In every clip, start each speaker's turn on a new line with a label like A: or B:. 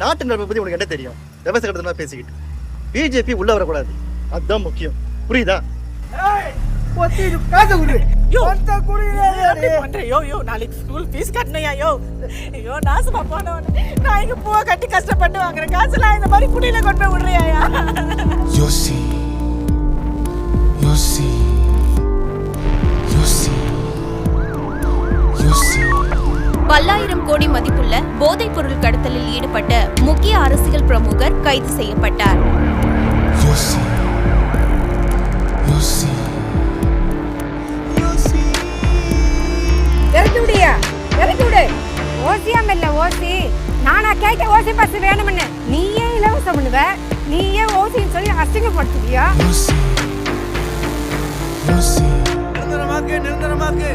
A: நாட்டு நடப்பை பத்தி உனக்கு என்ன தெரியும்? விவசாய கடத்தமா பேசிக்கிட்டு. பிஜேபி உள்ள வரக்கூடாது. அதுதான் முக்கியம். புரியுதா?
B: நாளைக்கு ஸ்கூல் ஃபீஸ் கட்டணையா யோ. ஐயோ நாசமா போனவன. நான் இங்க பூவை கட்டி கஷ்டப்பட்டு வாங்குற காசுலாம் இந்த மாதிரி குடியில கொண்டு போய்.
C: பல்லாயிரம் கோடி மதிப்புள்ள போதைப் பொருள் கடத்தலில் ஈடுபட்ட முக்கிய அரசியல் பிரமுகர் கைது செய்யப்பட்டார்.
D: ஓசியாம் இல்ல ஓசி. நானா கேட்ட ஓசி பஸ் வேணும்னு. நீயே இலவசம் பண்ணுவ. நீயே ஓசின்னு சொல்லி அசிங்கப்படுத்துவியா?
E: நிரந்தரமாக்கு நிரந்தரமாக்கு.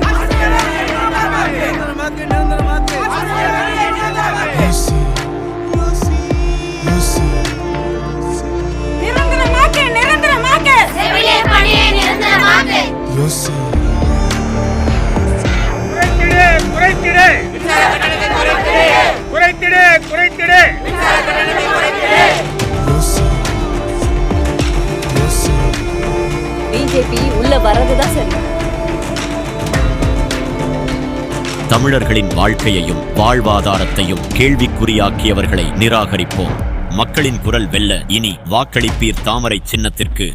F: பிஜேபி உள்ள வர்றதுதான் சரி.
G: தமிழர்களின் வாழ்க்கையையும் வாழ்வாதாரத்தையும் கேள்விக்குறியாக்கியவர்களை நிராகரிப்போம். மக்களின் குரல் வெல்ல இனி வாக்களிப்பீர் தாமரை சின்னத்திற்கு.